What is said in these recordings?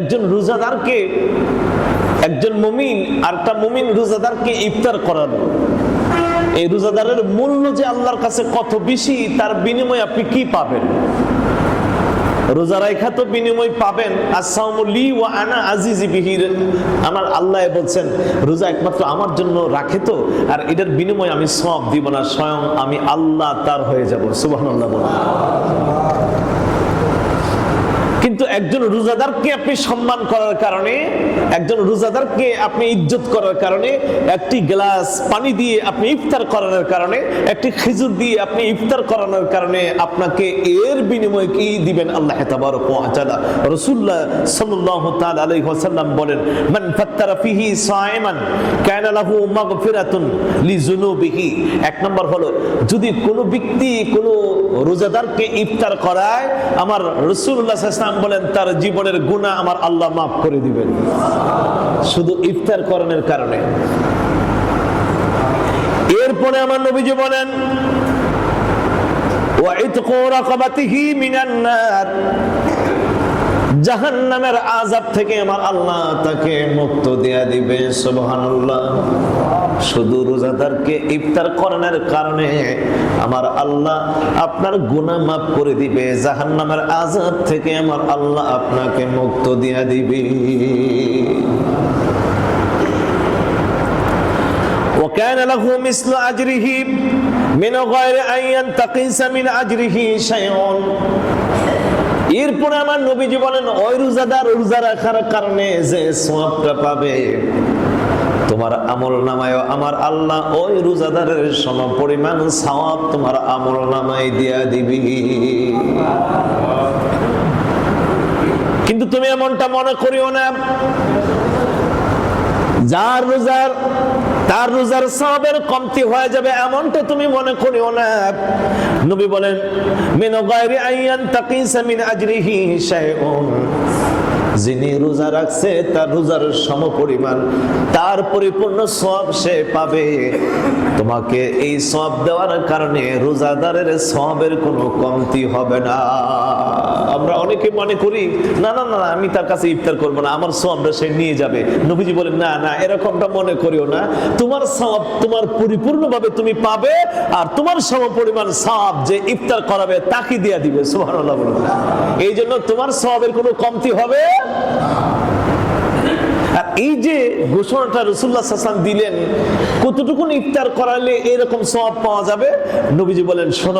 একজন রোজাদারকে, একজন মুমিন আর একটা মুমিন রোজাদারকে ইফতার করানো। এই রোজাদারের মূল্য যে আল্লাহর কাছে কত বেশি, তার বিনিময়ে আপনি কি পাবেন? রোজা তো বিনিময় পাবেন। আমার আল্লাহ বলছেন, রোজা একমাত্র আমার জন্য রাখে তো, আর এটার বিনিময় আমি সব দিব না, স্বয়ং আমি আল্লাহ তার হয়ে যাব। সুবাহ কিন্তু একজন রোজাদারকে আপনি সম্মান করার কারণে, একজন রোজাদারকে আপনি ইজ্জত করার কারণে, একটি গ্লাস পানি দিয়ে আপনি ইফতার করানোর কারণে, একটি খেজুর দিয়ে আপনি ইফতার করানোর কারণে আপনাকে এর বিনিময়ে কি দিবেন? আল্লাহ তাবারক ওয়া তাআলা, রাসূলুল্লাহ সাল্লাল্লাহু তাআলা আলাইহি ওয়াসাল্লাম বলেন, মান ফাত্তারা ফিহি সাইমান কানা লাহু মাগফিরাতুন লিযুনুবিহি। এক নম্বর হলো, যদি কোনো ব্যক্তি কোনো রোজাদারকে ইফতার করায়, আমার রাসূলুল্লাহ সাল্লাল্লাহু আলাইহি ওয়াসাল্লাম বলেন তার জীবনের গুনাহ আমার আল্লাহ মাফ করে দিবেন। শুধু ইফতার করানোর কারণে। এরপরে আমার নবীজি বলেন আযাব থেকে আমার আল্লাহ তাকে মুক্ত দেয়া দিবে সুবহানাল্লাহ। শুধু রোজাদারকে ইফতার করানোর কারণে আমার আল্লাহ আপনার গুনাহ মাফ করে দিবে জাহান্নামের আযাব থেকে আমার আল্লাহ আপনাকে মুক্ত দেয়া দিবে وكان له مثل أجره من غير أن ينتقص من أجره شيء এরপরে আমার নবীজি বলেন ওই রোজাদার রোজা রাখার কারণে যে সওয়াবটা পাবে তোমার আমল নামায় আমার আল্লাহ ওই রোজাদারের সম পরিমাণ সওয়াব তোমার আমল নামায় দিয়া দিবি। কিন্তু তুমি এমনটা মনে করিও না। যার রোজার, তার রোজার সবের কমতি হয়ে যাবে এমনটা তুমি মনে করিও না। নবী বলেন, মিন গায়রি আইয়ান তাকিসা মিন আজরিহি শাইউন। যিনি রোজা রাখছে তার রোজার সম পরিমাণ তার পরিপূর্ণ সব সে পাবে। তোমাকে এই সব দেওয়ার কারণে রোজাদারের সবের কোনো কমতি হবে না। আমরা অনেকে মনে করি, না না না আমি তার কাছে ইফতার করব না, আমার সবটা সে নিয়ে যাবে। নবীজি বলেন, না না, এরকমটা মনে করিও না। তোমার সব তোমার পরিপূর্ণভাবে তুমি পাবে আর তোমার সম পরিমাণ সব যে ইফতার করাবে তাকে দিয়ে দিবে, সুবহানাল্লাহ বলুন। এই জন্য তোমার সবের কোনো কমতি হবে আর এই যে ঘোষণাটা রসুল্লা সাসান দিলেন, কতটুকু ইফতার করালে এরকম সব পাওয়া যাবে? নবীজি বলেন, শোন।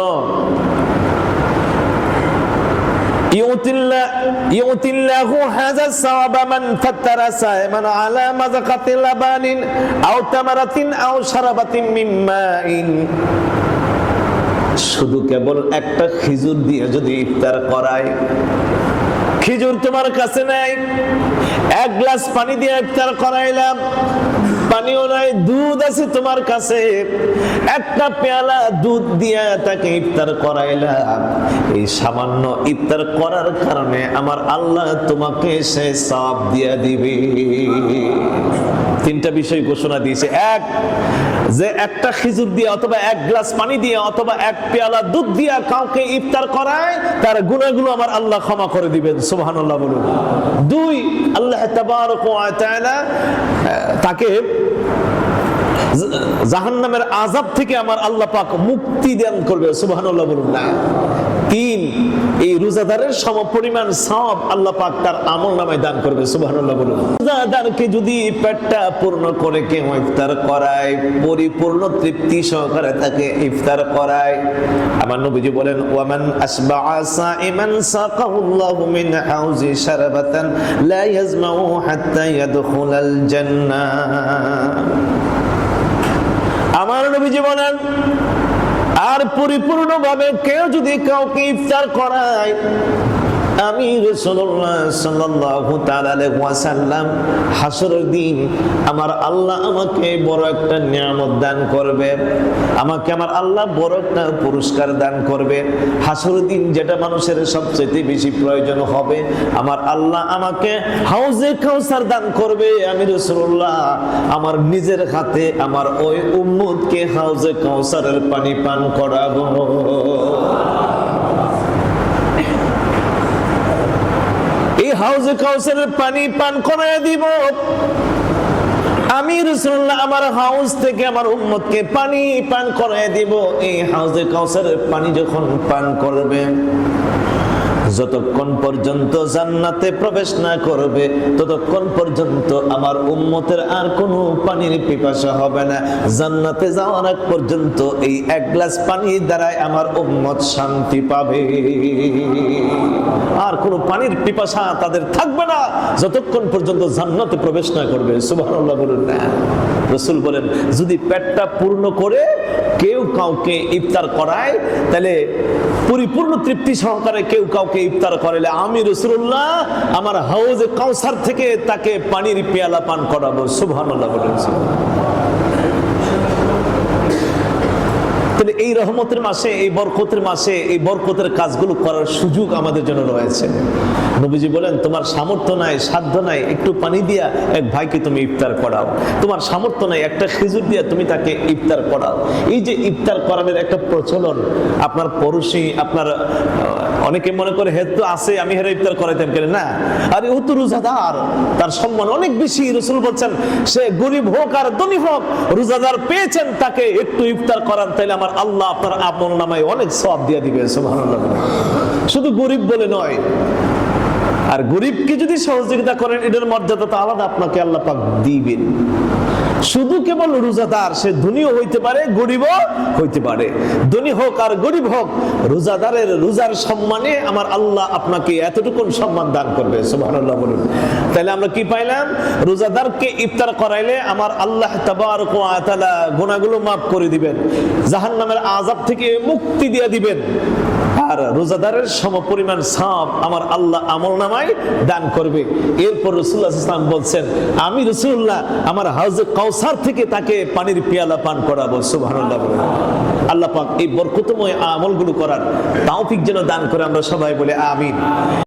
শুধু কেবল একটা খিজুর দিয়ে যদি ইফতার করায়, খিজুর তোমার কাছে নাই। এক গ্লাস পানি দিয়ে ইফতার করাইলাম। পানিও নাই, দুধ আছে তোমার কাছে। একটা পেয়ালা দুধ দিয়ে তাকে ইফতার করাইলাম। এই সামান্য ইফতার করার কারণে আমার আল্লাহ তোমাকে সে সাপ দিয়া দিবে। তিনটা বিষয় ঘোষণা দিয়েছে। এক, যে একটা খিজুর দিয়ে অথবা এক গ্লাস পানি দিয়ে অথবা এক পেয়ালা দুধ দিয়ে কাউকে ইফতার করায়, তার গুণাগুলো আমার আল্লাহ ক্ষমা করে দিবেন, সুবহানাল্লাহ বলুন। দুই, আল্লাহ তাকে জাহান্নামের আযাব থেকে আমার আল্লাহ পাক মুক্তি দান করবে, সুবহানাল্লাহ বলুন না। তিন, এই রোজাদারের সম পরিমাণ সব আল্লাহ পাক তার আমল নামায় দান করবে, সুবহানাল্লাহ বলুন রোজাদারকে যদি পেটটা পূর্ণ করে কেউ ইফতার করায়, পরিপূর্ণ তৃপ্তি সহকারে তাকে ইফতার করায়, আমার নবীজি বলেন, ওয়ামান আসবাআ সাইমান সাকাহুল্লাহু মিন হাউজি লা ইয়াজমাউ হাত্তা ইয়াদখুলাল জান্নাহ। আমার নবীজি বলেন আর পরিপূর্ণভাবে কেউ যদি কাউকে ইফতার করায় আমি ওয়াসাল্লাম হাসরের দিন আমার আল্লাহ আমাকে বড় একটা নিয়ামত দান করবে, আমাকে আমার আল্লাহ বড় একটা পুরস্কার দান করবে। হাসরের দিন যেটা মানুষের সবচেয়ে বেশি প্রয়োজন হবে, আমার আল্লাহ আমাকে হাউজে কাউসার দান করবে। আমি রাসূলুল্লাহ আমার নিজের হাতে আমার ওই উম্মতকে হাউজে কাউসারের পানি পান করাবো। হাউজে কাউসারের পানি পান করায় দিব। আমি রসুল্লাহ আমার হাউস থেকে আমার উম্মতকে পানি পান করায় দিব। এই হাউজে কাউসারের পানি যখন পান করবে যতক্ষণ পর্যন্ত জান্নাতে প্রবেশ না করবে, ততক্ষণ পর্যন্ত আমার উম্মতের আর কোনো পানির পিপাসা হবে না। জান্নাতে যাওয়ার আগ পর্যন্ত এই এক গ্লাস পানির দ্বারাই আমার উম্মত শান্তি পাবে। আর কোনো পানির পিপাসা তাদের থাকবে না, যতক্ষণ পর্যন্ত জান্নাতে প্রবেশ না করবে। সুবহানাল্লাহ বলুন না। রসুল বলেন, যদি পেটটা পূর্ণ করে কেউ কাউকে ইফতার করায়, তাহলে পরিপূর্ণ তৃপ্তি সহকারে কেউ কাউকে ইফতার করালে আমি রসুল্লাহ, আমার হাউজে কাউসার থেকে তাকে পানির পেয়ালা পান করাবো। সুবহানাল্লাহ বলেন। তাহলে এই রহমতের মাসে, এই বরকতের মাসে, এই বরকতের কাজগুলো করার সুযোগ আমাদের জন্য রয়েছে। নবীজি বলেন, তোমার সামর্থ্য নাই, সাধ্য নাই, একটু পানি দিয়া এক ভাইকে তুমি ইফতার করাও। তোমার সামর্থ্য নাই, একটা খেজুর দিয়া তুমি তাকে ইফতার করাও। এই যে ইফতার করানোর একটা প্রচলন, আপনার পড়োশি, আপনার অনেকে মনে করে হেদ তো আছে, আমি হেরে ইফতার করাইতাম কেন? না। আরে ও তো রোজাদার, তার সম্মান অনেক বেশি। রসুল বলছেন, সে গরিব হোক আর ধনী হোক, রোজাদার পেয়েছেন তাকে, একটু ইফতার করান, তাইলে আমার আল্লাহ আপনার আপন নামায় অনেক সব দিয়ে দিবে শুধু গরিব বলে নয় আর গরিবকে যদি সহযোগিতা করেন, এটার মর্যাদা তো আলাদা, আপনাকে আল্লাহ পাক দিবেন। শুধু কেবল রোজাদার, সে ধনীও হইতে পারে গরিবও হইতে পারে। ধনী হোক আর গরিব হোক, রোজাদারের রোজার সম্মানে আমার আল্লাহ আপনাকে এতটুকুন সম্মান দান করবে, সুবহানাল্লাহ বলুন। তাহলে আমরা কি পাইলাম? রোজাদারকে ইফতার করাইলে আমার আল্লাহ তাবারক ওয়া তাআলা গুনাহগুলো মাফ করে দিবেন, জাহান্নামের আযাব থেকে মুক্তি দিয়ে দিবেন। আর রোজাদারের সম পরিমাণ সাপ আমার আল্লাহ আমল নামায় দান করবে। এরপর রসুল্লাহ ইসলাম বলছেন, আমি রসুল্লাহ আমার হাউজে কাউসার থেকে তাকে পানির পেয়ালা পান করাবো। সুবাহ আল্লাহ পাক এই বরকতময় আমলগুলো করার তাওফিক যেন দান করে আমরা সবাই বলে, আমিন।